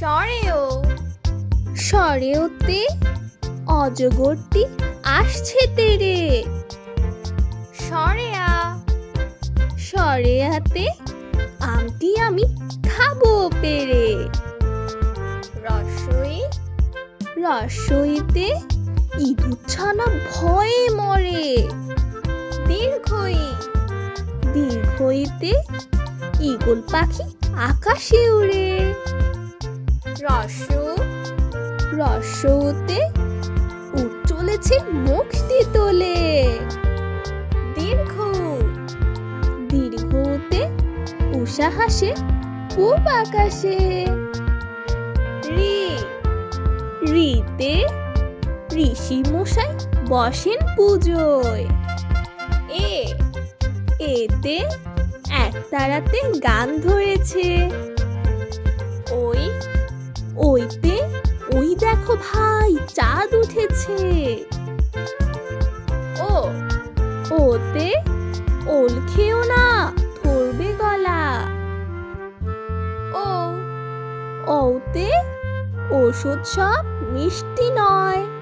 সরেও। সরেওতে অজগরটি আসছে তেরে। সরেয়া। সরেয়াতে আমটি আমি খাব পেরে। রসই। রসইতে ইঁদুর ছানা ভয়ে মরে। দীর্ঘই। দীর্ঘইতে ঈগল পাখি আকাশে উড়ে। রসু রসৌতে উঠ চলেছে মুক্তি তোলে দীর্ঘ দীর্ঘতে উষা হাসে পূব আকাশে। রি, রিতে ঋষি মশাই বসেন পুজোয়। এ, এতে এক তারাতে গান ধরেছে। ওইতে ওই দেখো ভাই, চাঁদ উঠেছে। ও, ওতে ওল খেও না, ধরবে গলা। ও, ওতে ওষুধ সব মিষ্টি নয়।